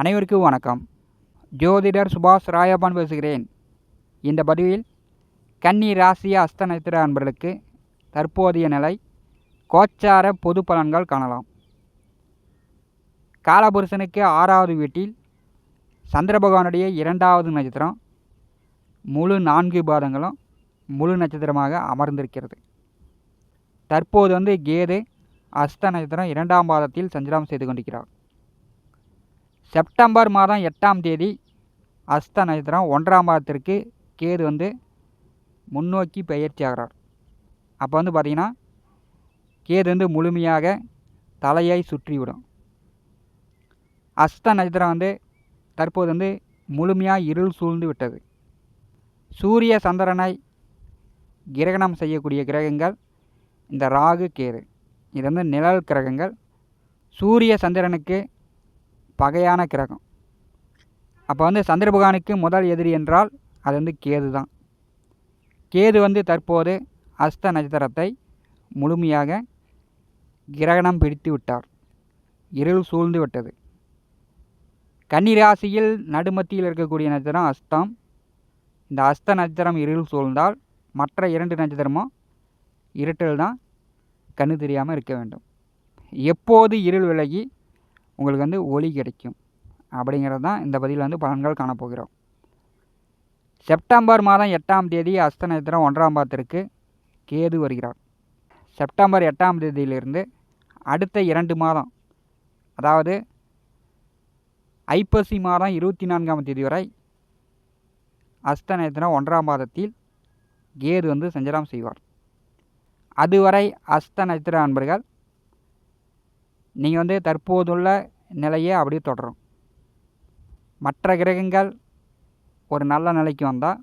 அனைவருக்கும் வணக்கம். ஜோதிடர் சுபாஷ் ராயப்பன் பேசுகிறேன். இந்த பதிவில் கன்னி ராசி அஸ்த நட்சத்திர அன்பர்களுக்கு தற்போதைய நிலை கோச்சார பொது பலன்கள் காணலாம். காலபுருஷனுக்கு ஆறாவது வீட்டில் சந்திர பகவானுடைய இரண்டாவது நட்சத்திரம் முழு நான்கு பாதங்களும் முழு நட்சத்திரமாக அமர்ந்திருக்கிறது. தற்போது வந்து கேது அஸ்த நட்சத்திரம் இரண்டாம் பாதத்தில் சஞ்சிரம் செய்து கொண்டிருக்கிறார். செப்டம்பர் மாதம் எட்டாம் தேதி அஸ்த நட்சத்திரம் ஒன்றாம் மாதத்திற்கு கேது வந்து முன்னோக்கி பயிற்சி ஆகிறார். அப்போ வந்து பார்த்திங்கன்னா கேது வந்து முழுமையாக தலையை சுற்றிவிடும். அஸ்த நட்சத்திரம் வந்து தற்போது வந்து முழுமையாக இருள் சூழ்ந்து விட்டது. சூரிய சந்திரனை கிரகணம் செய்யக்கூடிய கிரகங்கள் இந்த ராகு கேது. இது வந்து நிழல் கிரகங்கள். சூரிய சந்திரனுக்கு பகையான கிரகம். அப்போ வந்து சந்திர பகவானுக்கு முதல் எதிரி என்றால் அது வந்து கேது தான். கேது வந்து தற்போது அஸ்த நட்சத்திரத்தை முழுமையாக கிரகணம் பிடித்து விட்டார். இருள் சூழ்ந்து விட்டது. கன்னிராசியில் நடுமத்தியில் இருக்கக்கூடிய நட்சத்திரம் அஸ்தம். இந்த அஸ்த நட்சத்திரம் இருள் சூழ்ந்தால் மற்ற இரண்டு நட்சத்திரமும் இருட்டில் தான் கண்ணு தெரியாமல் இருக்க வேண்டும். எப்போது இருள் விலகி உங்களுக்கு வந்து ஒளி கிடைக்கும். அப்படிங்கிறது தான் இந்த பதிவில் வந்து பலன்கள் காணப்போகிறோம். செப்டம்பர் மாதம் எட்டாம் தேதி அஸ்த நட்சத்திரம் ஒன்றாம் பாத்திற்கு கேது வருகிறார். செப்டம்பர் எட்டாம் தேதியிலிருந்து அடுத்த இரண்டு மாதம் அதாவது ஐப்பசி மாதம் இருபத்தி நான்காம் தேதி வரை அஸ்த நட்சத்திரம் ஒன்றாம் மாதத்தில் கேது வந்து சஞ்சலம் செய்வார். அதுவரை அஸ்த நட்சத்திர அன்பர்கள் நீங்கள் வந்து தற்போதுள்ள நிலையே அப்படியே தொடரும். மற்ற கிரகங்கள் ஒரு நல்ல நிலைக்கு வந்தால்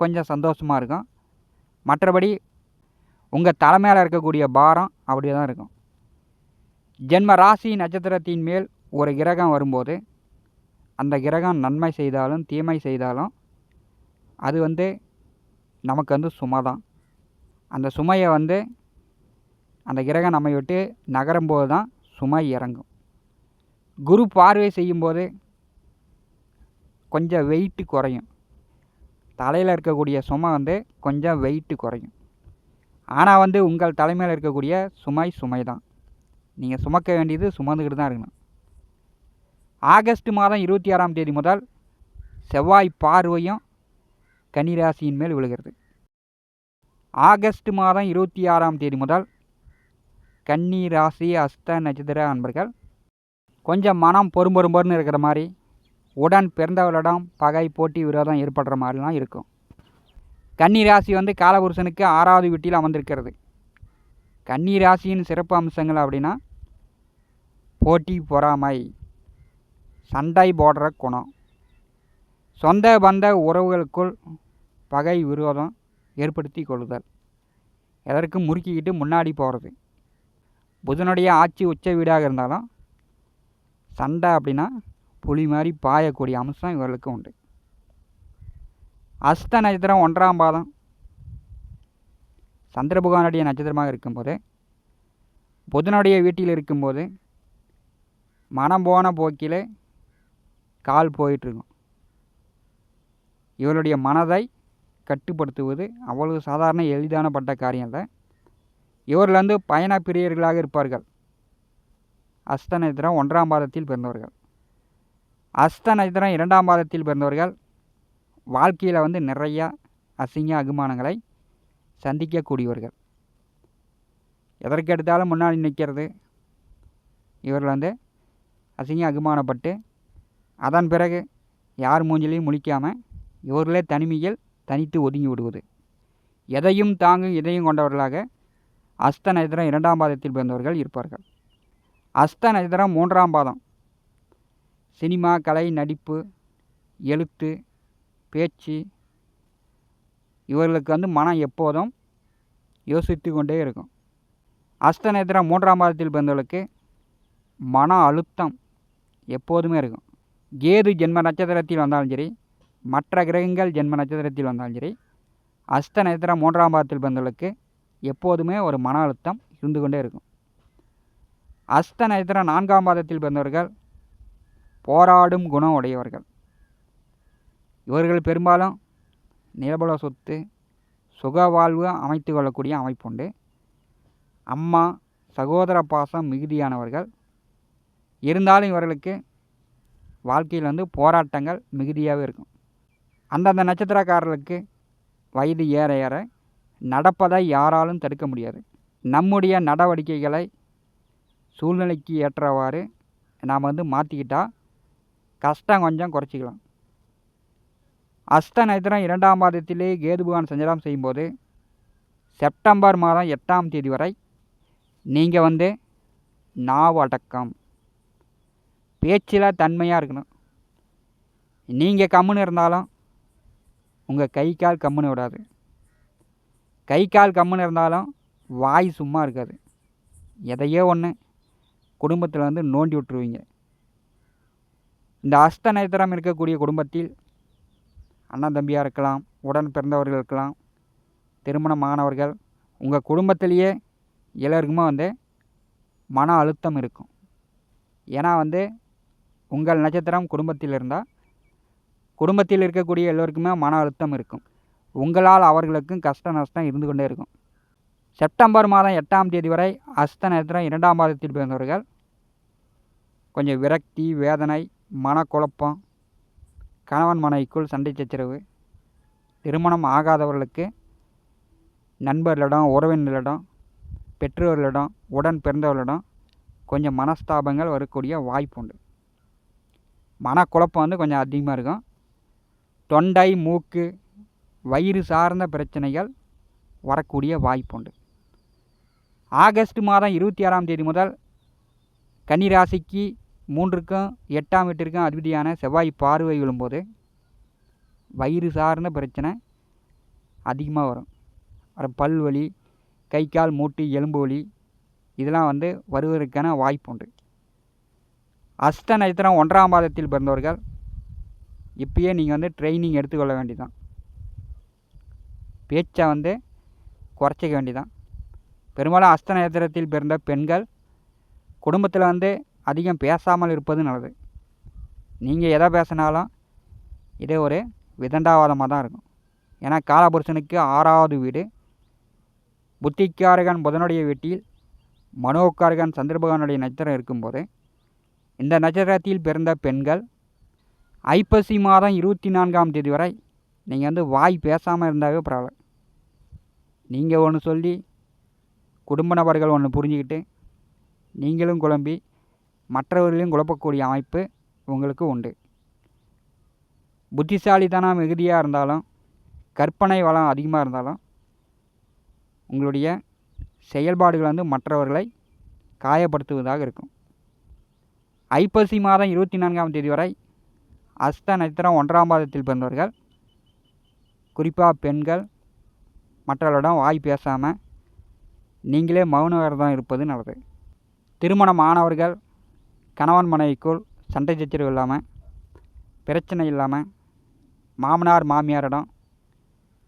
கொஞ்சம் சந்தோஷமாக இருக்கும். மற்றபடி உங்கள் தலைமையில் இருக்கக்கூடிய பாரம் அப்படியே தான் இருக்கும். ஜென்ம ராசி நட்சத்திரத்தின் மேல் ஒரு கிரகம் வரும்போது அந்த கிரகம் நன்மை செய்தாலும் தீமை செய்தாலும் அது வந்து நமக்கு வந்து சுமை தான். அந்த சுமையை வந்து அந்த கிரகம் நம்மை விட்டு நகரும்போது தான் சுமை இறங்கும். குரு பார்வை செய்யும்போது கொஞ்சம் வெயிட்டு குறையும். தலையில் இருக்கக்கூடிய சுமை வந்து கொஞ்சம் வெயிட்டு குறையும். ஆனால் வந்து உங்கள் தலைமையில் இருக்கக்கூடிய சுமை சுமை தான் நீங்கள் சுமக்க வேண்டியது சுமந்துக்கிட்டு தான் இருக்கணும். ஆகஸ்ட் மாதம் இருபத்தி ஆறாம் தேதி முதல் செவ்வாய் பார்வையும் கன்னிராசியின் மேல் விழுகிறது. ஆகஸ்ட் மாதம் இருபத்தி ஆறாம் தேதி முதல் கன்னி ராசி அஸ்த நட்சத்திர அன்பர்கள். கொஞ்சம் மனம் பொறும்பொறும்பொருன்னு இருக்கிற மாதிரி உடன் பிறந்தவர்களிடம் பகை போட்டி விரோதம் ஏற்படுற மாதிரிலாம் இருக்கும். கன்னி ராசி வந்து காலபுருஷனுக்கு ஆறாவது வீட்டில் அமர்ந்திருக்கிறது. கன்னி ராசியின் சிறப்பு அம்சங்கள் அப்படின்னா போட்டி பொறாமை சண்டை போடுற குணம் சொந்த பந்த உறவுகளுக்குள் பகை விரோதம் ஏற்படுத்தி கொள்ளுதல். எதற்கும் முறுக்கிக்கிட்டு முன்னாடி போகிறது புதனுடைய ஆட்சி உச்ச வீடாக இருந்தாலும் சண்டை அப்படின்னா புலி மாதிரி பாயக்கூடிய அம்சம் இவர்களுக்கு உண்டு. அஸ்த நட்சத்திரம் ஒன்றாம் பாதம். சந்திரபகவானுடைய நட்சத்திரமாக இருக்கும்போது புதனுடைய வீட்டில் இருக்கும்போது மனம் போன போக்கில் கால் போயிட்டுருக்கும். இவருடைய மனதை கட்டுப்படுத்துவது அவ்வளவு சாதாரண எளிதானப்பட்ட காரியம் இல்லை இவர்கள் வந்து பயண பிரியர்களாக இருப்பார்கள். அஸ்த நட்சத்திரம் ஒன்றாம் பாதத்தில் பிறந்தவர்கள். அஸ்த நட்சத்திரம் இரண்டாம் பாதத்தில் பிறந்தவர்கள். வாழ்க்கையில் வந்து நிறையா அசிங்க அகுமானங்களை சந்திக்கக்கூடியவர்கள். எதற்கெடுத்தாலும் முன்னாடி நிற்கிறது. இவர்கள் வந்து அசிங்க அகுமானப்பட்டு அதன் பிறகு யார் மூஞ்சிலையும் முழிக்காமல் இவர்களே தனிமையில் தனித்து ஒதுங்கி விடுவது. எதையும் தாங்கும் இதையும் கொண்டவர்களாக அஸ்த நட்சத்திரம் இரண்டாம் பாதத்தில் பிறந்தவர்கள் இருப்பார்கள். அஸ்த நட்சத்திரம் மூன்றாம் பாதம். சினிமா கலை நடிப்பு எழுத்து பேச்சு இவர்களுக்கு வந்து மனம் எப்போதும் யோசித்து கொண்டே இருக்கும். அஸ்த நேத்திரம் மூன்றாம் பாதத்தில் பிறந்தவர்களுக்கு மன அழுத்தம் எப்போதுமே இருக்கும். கேது ஜென்ம நட்சத்திரத்தில் வந்தாலும் சரி மற்ற கிரகங்கள் ஜென்ம நட்சத்திரத்தில் வந்தாலும் சரி அஸ்த நட்சத்திரம் மூன்றாம் பாதத்தில் பிறந்தவர்களுக்கு எப்போதுமே ஒரு மன அழுத்தம் இருந்து கொண்டே இருக்கும். அஸ்த நட்சத்திரம் நான்காம் பாதத்தில் பிறந்தவர்கள் போராடும் குணம் உடையவர்கள். இவர்கள் பெரும்பாலும் நிலபல சொத்து சுக வாழ்வு அமைத்து கொள்ளக்கூடிய அமைப்புண்டு அம்மா சகோதர பாசம் மிகுதியானவர்கள். இருந்தாலும் இவர்களுக்கு வாழ்க்கையில் வந்து போராட்டங்கள் மிகுதியாகவே இருக்கும். அந்தந்த நட்சத்திரக்காரர்களுக்கு வயது ஏற ஏற நடப்பதை யாராலும் தடுக்க முடியாது. நம்முடைய நடவடிக்கைகளை சூழ்நிலைக்கு ஏற்றவாறு நாம் வந்து மாற்றிக்கிட்டால் கஷ்டம் கொஞ்சம் குறைச்சிக்கலாம். அஸ்த நட்சத்திரம் இரண்டாம் மாதத்திலே கேது பகவான் செய்யும்போது செப்டம்பர் மாதம் எட்டாம் தேதி வரை நீங்கள் வந்து நாவடக்கம் பேச்சில் தன்மையாக இருக்கணும். நீங்கள் கம்முன்னு இருந்தாலும் உங்கள் கை கால் கம்முன்னு விடாது. கை கால் கம்முன்னு இருந்தாலும் வாய் சும்மா இருக்காது. எதையோ ஒன்று குடும்பத்தில் வந்து நோண்டி விட்டுருவீங்க. இந்த அஸ்த நட்சத்திரம் இருக்கக்கூடிய குடும்பத்தில் அண்ணன் தம்பியாக இருக்கலாம் உடன் பிறந்தவர்கள் இருக்கலாம் திருமணமானவர்கள் உங்கள் குடும்பத்திலேயே எல்லாருக்குமே வந்து மன அழுத்தம் இருக்கும். ஏன்னா வந்து உங்கள் நட்சத்திரம் குடும்பத்தில் இருந்தால் குடும்பத்தில் இருக்கக்கூடிய எல்லோருக்குமே மன அழுத்தம் இருக்கும். உங்களால் அவர்களுக்கும் கஷ்ட நஷ்டம் இருந்து கொண்டே இருக்கும். செப்டம்பர் மாதம் எட்டாம் தேதி வரை அஸ்த நேரத்தில் இரண்டாம் மாதத்தில் பிறந்தவர்கள். கொஞ்சம் விரக்தி வேதனை மனக்குழப்பம் கணவன் மனைவிக்குள் சண்டை சச்சரவு திருமணம் ஆகாதவர்களுக்கு நண்பர்களிடம் உறவினர்களிடம் பெற்றோர்களிடம் உடன் பிறந்தவர்களிடம் கொஞ்சம் மனஸ்தாபங்கள் வரக்கூடிய வாய்ப்பு உண்டு. மனக்குழப்பம் வந்து கொஞ்சம் அதிகமாக இருக்கும். தொண்டை மூக்கு வயிறு சார்ந்த பிரச்சனைகள் வரக்கூடிய வாய்ப்புண்டு. ஆகஸ்ட் மாதம் இருபத்தி ஆறாம் தேதி முதல் கன்னிராசிக்கு மூன்றுக்கும் எட்டாம் வீட்டிற்கும் அதிபதியான செவ்வாய் பார்வை விழும்போது வயிறு சார்ந்த பிரச்சனை அதிகமாக வரும். அப்புறம் பல் வலி கை கால் மூட்டு எலும்பு வலி இதெல்லாம் வந்து வருவதற்கான வாய்ப்பு உண்டு அஸ்த நட்சத்திரம் ஒன்றாம் பாதத்தில் பிறந்தவர்கள் இப்பயே நீங்கள் வந்து ட்ரைனிங் எடுத்துக்கொள்ள வேண்டியதான் பேச்சை வந்து குறைச்சிக்க வேண்டிதான். பெரும்பாலும் அஸ்த நட்சத்திரத்தில் பிறந்த பெண்கள் குடும்பத்தில் வந்து அதிகம் பேசாமல் இருப்பது நல்லது. நீங்கள் எதை பேசினாலும் இதே ஒரு விதண்டாவாதமாக தான் இருக்கும். ஏன்னா காலபுருஷனுக்கு ஆறாவது வீடு. புத்திக்காரகன் புதனுடைய வீட்டில் மனோக்காரகன் சந்திரபகனுடைய நட்சத்திரம் இருக்கும்போது இந்த நட்சத்திரத்தில் பிறந்த பெண்கள் ஐப்பசி மாதம் இருபத்தி நான்காம் தேதி வரை நீங்கள் வந்து வாய் பேசாமல் இருந்தாவே பரவாயில்ல. நீங்கள் ஒன்று சொல்லி குடும்ப நபர்கள் ஒன்று புரிஞ்சுக்கிட்டு நீங்களும் குழம்பி மற்றவர்களையும் குழப்பக்கூடிய அமைப்பு உங்களுக்கு உண்டு. புத்திசாலித்தனம் மிகுதியாக இருந்தாலும் கற்பனை வளம் அதிகமாக இருந்தாலும் உங்களுடைய செயல்பாடுகள் வந்து மற்றவர்களை காயப்படுத்துவதாக இருக்கும். ஐப்பசி மாதம் இருபத்தி நான்காம் தேதி வரை அஸ்த நட்சத்திரம் ஒன்றாம் மாதத்தில் பிறந்தவர்கள் குறிப்பாக பெண்கள் மற்றவர்களிடம் வாய் பேசாமல் நீங்களே மௌன விரதம் இருப்பது நல்லது. திருமணம் ஆனவர்கள் கணவன் மனைவிக்குள் சண்டை சச்சரவு இல்லாமல் பிரச்சனை இல்லாமல் மாமனார் மாமியாரிடம்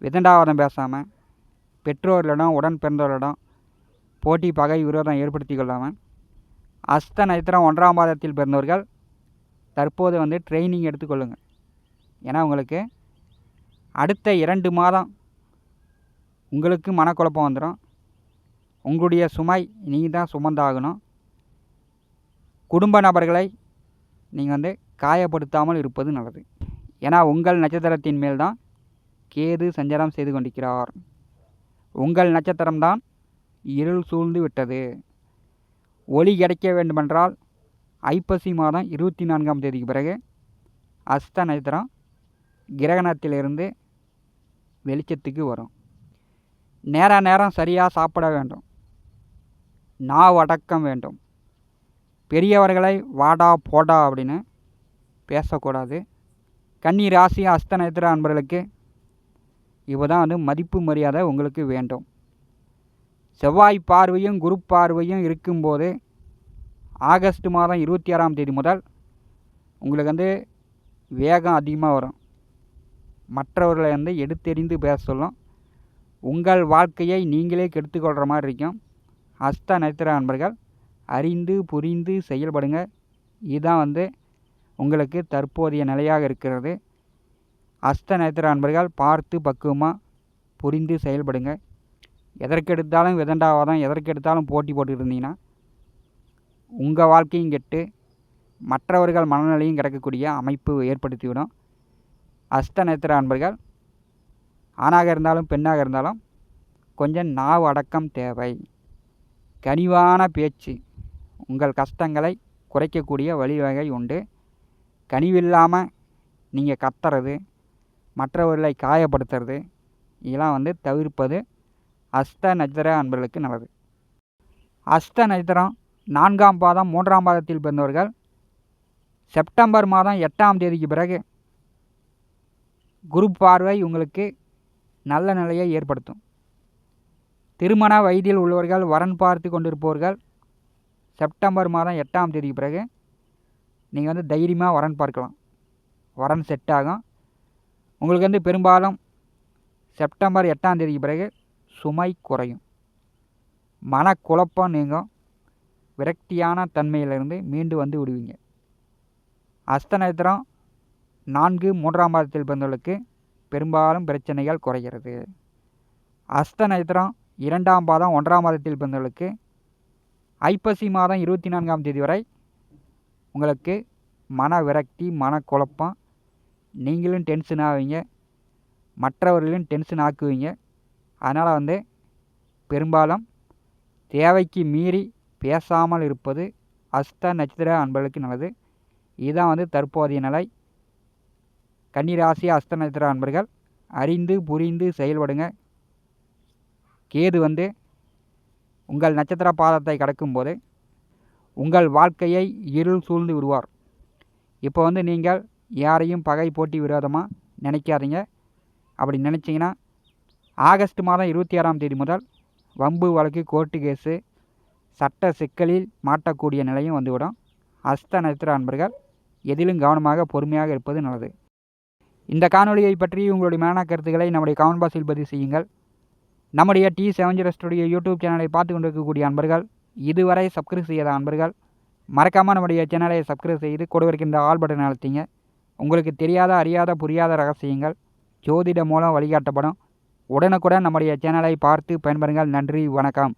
விதண்டாவதம் பேசாமல் பெற்றோர்களிடம் உடன் பிறந்தவர்களிடம் போட்டி பகை விரோதம் ஏற்படுத்தி கொள்ளாமல் அஸ்த நட்சத்திரம் ஒன்றாம் மாதத்தில் பிறந்தவர்கள் தற்போது வந்து ட்ரைனிங் எடுத்துக்கொள்ளுங்கள் ஏன்னா உங்களுக்கு அடுத்த இரண்டு மாதம் உங்களுக்கு மனக்குழப்பம் வந்துடும் உங்களுடைய சுமை நீங்கள் தான் சுமந்தாகணும். குடும்ப நபர்களை நீங்கள் வந்து காயப்படுத்தாமல் இருப்பது நல்லது. ஏன்னா உங்கள் நட்சத்திரத்தின் மேல் தான் கேது சஞ்சாரம் செய்து கொண்டிருக்கிறார். உங்கள் நட்சத்திரம்தான் இருள் சூழ்ந்து விட்டது. ஒளி கிடைக்க வேண்டுமென்றால் ஐப்பசி மாதம் இருபத்தி நான்காம் தேதிக்கு பிறகு அஸ்த நட்சத்திரம் கிரகணத்திலிருந்து வெளிச்சத்துக்கு வரும். நேர நேரம் சரியாக சாப்பிட வேண்டும். நாவடக்கம் வேண்டும். பெரியவர்களை வாடா போடா அப்படின்னு பேசக்கூடாது. கன்னி ராசி அஸ்த நேத்திர அன்பர்களுக்கு இப்போ தான் வந்து மதிப்பு மரியாதை உங்களுக்கு வேண்டும். செவ்வாய் பார்வையும் குரு பார்வையும் இருக்கும்போது ஆகஸ்ட் மாதம் இருபத்தி ஆறாம் தேதி முதல் உங்களுக்கு வந்து வேகம் அதிகமாக வரும். மற்றவர்களை வந்து எடுத்தெறிந்து பேச சொல்லும். உங்கள் வாழ்க்கையை நீங்களே கெடுத்துக்கொள்கிற மாதிரி இருக்கும். அஸ்த நட்சத்திர அன்பர்கள் அறிந்து புரிந்து செயல்படுங்க. இதுதான் வந்து உங்களுக்கு தற்போதைய நிலையாக இருக்கிறது. அஸ்த நட்சத்திர அன்பர்கள் பார்த்து பக்குவமாக புரிந்து செயல்படுங்க. எதற்கெடுத்தாலும் விதண்டாவாதம் எதற்கெடுத்தாலும் போட்டி போட்டுட்டு இருந்தீங்கன்னா உங்கள் வாழ்க்கையும் கெட்டு மற்றவர்கள் மனநிலையும் கிடக்கக்கூடிய அமைப்பு ஏற்படுத்திவிடும். அஸ்த நேத்திர அன்பர்கள் ஆணாக இருந்தாலும் பெண்ணாக இருந்தாலும் கொஞ்சம் நாவு அடக்கம் தேவை. கனிவான பேச்சு. உங்கள் கஷ்டங்களை குறைக்கக்கூடிய வழிவகை உண்டு. கனிவில்லாமல் நீங்கள் கத்துறது மற்றவர்களை காயப்படுத்துறது இதெல்லாம் வந்து தவிர்ப்பது அஸ்த நட்சத்திர அன்பர்களுக்கு நல்லது. அஸ்த நட்சத்திரம் நான்காம் பாதம் மூன்றாம் பாதத்தில் பிறந்தவர்கள். செப்டம்பர் மாதம் எட்டாம் தேதிக்கு பிறகு குரு பார்வை உங்களுக்கு நல்ல நிலையை ஏற்படுத்தும். திருமண வயதில் உள்ளவர்கள் வரன் பார்த்து கொண்டிருப்பவர்கள் செப்டம்பர் மாதம் எட்டாம் தேதிக்கு பிறகு நீங்கள் வந்து தைரியமாக வரன் பார்க்கலாம். வரன் செட் ஆகும். உங்களுக்கு வந்து பெரும்பாலும் செப்டம்பர் எட்டாம் தேதிக்கு பிறகு சுமை குறையும். மனக்குழப்பம் நீங்கும். விரக்தியான தன்மையிலிருந்து மீண்டு வந்து விடுவீங்க. அஸ்த நட்சத்திரம் நான்கு மூன்றாம் மாதத்தில் பிறந்தவர்களுக்கு பெரும்பாலும் பிரச்சனைகள் குறைகிறது. அஸ்த நட்சத்திரம் இரண்டாம் பாதம் ஒன்றாம் மாதத்தில் பிறந்தவர்களுக்கு ஐப்பசி மாதம் இருபத்தி நான்காம் தேதி வரை உங்களுக்கு மன விரக்தி மனக்குழப்பம் நீங்களும் டென்ஷன் ஆவீங்க. மற்றவர்களையும் டென்ஷன் ஆக்குவீங்க. அதனால் வந்து பெரும்பாலும் தேவைக்கு மீறி பேசாமல் இருப்பது அஸ்த நட்சத்திர அன்பர்களுக்கு நல்லது. இதுதான் வந்து தற்போதைய நிலை. கன்னிராசி அஸ்த நட்சத்திர அன்பர்கள் அறிந்து புரிந்து செயல்படுங்க. கேது வந்து உங்கள் நட்சத்திர பாதத்தை கடக்கும்போது உங்கள் வாழ்க்கையை இருள் சூழ்ந்து விடுவார். இப்போ வந்து நீங்கள் யாரையும் பகை போட்டி விரோதமாக நினைக்காதீங்க. அப்படி நினச்சிங்கன்னா ஆகஸ்ட் மாதம் இருபத்தி ஆறாம் தேதி முதல் வம்பு வழக்கு கோர்ட்டு கேஸு சட்ட சிக்கலில் மாட்டக்கூடிய நிலையும் வந்துவிடும். அஸ்த நட்சத்திர அன்பர்கள் எதிலும் கவனமாக பொறுமையாக இருப்பது நல்லது. இந்த காணொலியை பற்றி உங்களுடைய மேலான கருத்துக்களை நம்முடைய கமெண்ட் பாக்ஸில் பதிவு செய்யுங்கள். நம்முடைய டி செவன் ஸ்டுடியோ யூடியூப் சேனலை பார்த்து கொண்டிருக்கக்கூடிய அன்பர்கள் இதுவரை சப்ஸ்கிரைப் செய்யாத அன்பர்கள் மறக்காமல் நம்முடைய சேனலை சப்ஸ்கிரைப் செய்து கொடுவருக்கின்ற ஆல் பட்டன் அழுத்திங்க. உங்களுக்கு தெரியாத அறியாத புரியாத ரகசியங்கள் ஜோதிட மூலம் வழிகாட்டப்படும். உடனுக்குடன் நம்முடைய சேனலை பார்த்து பயன்பெறுங்கள். நன்றி வணக்கம்.